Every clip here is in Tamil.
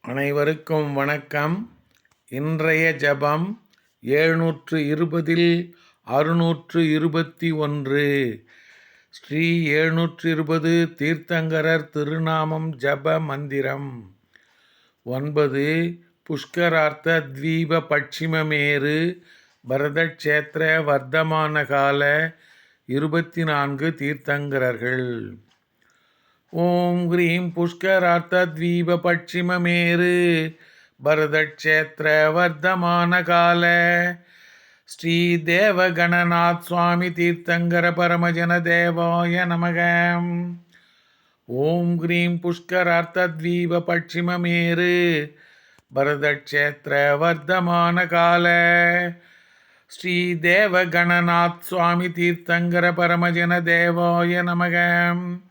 அனைவருக்கும் வணக்கம். இன்றைய ஜபம் எழுநூற்று இருபதில் அறுநூற்று இருபத்தி ஒன்று ஸ்ரீ எழுநூற்று இருபது தீர்த்தங்கரர் திருநாமம் ஜப மந்திரம். ஒன்பது புஷ்கரார்த்த தீப பட்சிமமேரு பரதக்ஷேத்திர வர்த்தமான கால இருபத்தி நான்கு தீர்த்தங்கரர்கள். ஓம் கிரீம் புஷ்கரார்த்தத்வீப பட்சிமமேரு. பரதக்ஷேத்திர வர்த்தமான கால ஸ்ரீ தேவகணநாத் சுவாமி தீர்த்தங்கர பரமஜன தேவாய நமக. ஓம் ஹ்ரீம் புஷ்கரார்த்தத்வீப பட்சிமமேரு. பரதக்ஷேத்திர வர்த்தமான கால ஸ்ரீ தேவகணநாத் சுவாமி தீர்த்தங்கர பரமஜன தேவாய நமகம்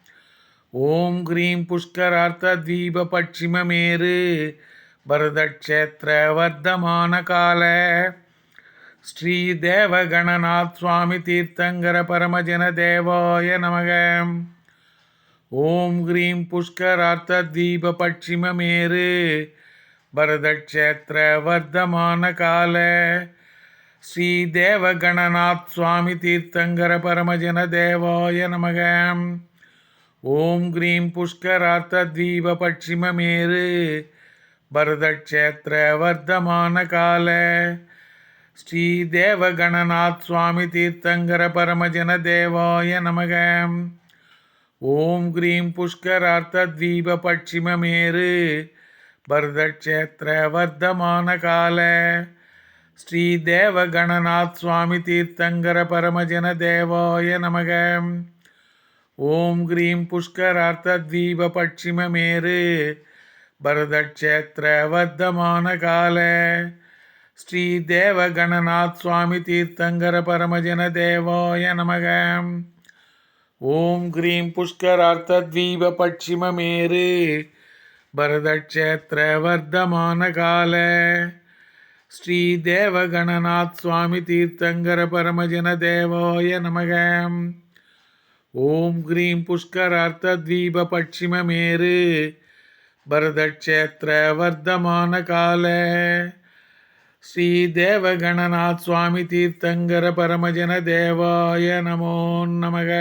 ஓம் கிரீம் புஷ்கரார்த்தத்வீப பட்சிமமேரு பரதக்ஷேத்திர வர்த்தமான கால. ஸ்ரீ தேவகணநாத் சுவாமி தீர்த்தங்கர பரமஜன தேவாய நமக. ஓம் கிரீம் புஷ்கரார்த்தத்வீப பட்சிமமேரு பரதக்ஷேத்திர வர்த்தமான கால. ஸ்ரீ தேவகணநாத் சுவாமி தீர்த்தங்கர பரமஜன தேவாய நமகம் ஓம் கிரீம் புஷ்கரார்த்தத்வீப பட்சிமமேரு. பரதக்ஷேத்திர வர்த்தமான கால. ஸ்ரீ தேவகணநாத் சுவாமி தீர்த்தங்கர பரமஜன தேவாய நமக. ஓம் கிரீம் புஷ்கரார்த்தத்வீப பட்சிமமேரு. பரதக்ஷேத்திர வர்த்தமான கால. ஸ்ரீ தேவகணநாத் சுவாமி தீர்த்தங்கர பரமஜன தேவாய நமகம் ஓம் கிரீம் புஷ்கரார்த்தத்வீப பட்சிமமேரு பரதக்ஷேத்திர வர்த்தமான கால. ஸ்ரீ தேவகணநாத் சுவாமி தீர்த்தங்கர பரமஜன தேவாய நமக. ஓம் கிரீம் புஷ்கரார்த்தத்வீப பட்சிமமேரு பரதக்ஷேத்திர வர்த்தமான பரதக்ஷேத்திர வர்த்தமான கால. ஸ்ரீ தேவகணநாத் சுவாமி தீர்த்தங்கர பரமஜன தேவாய நமோ நமக.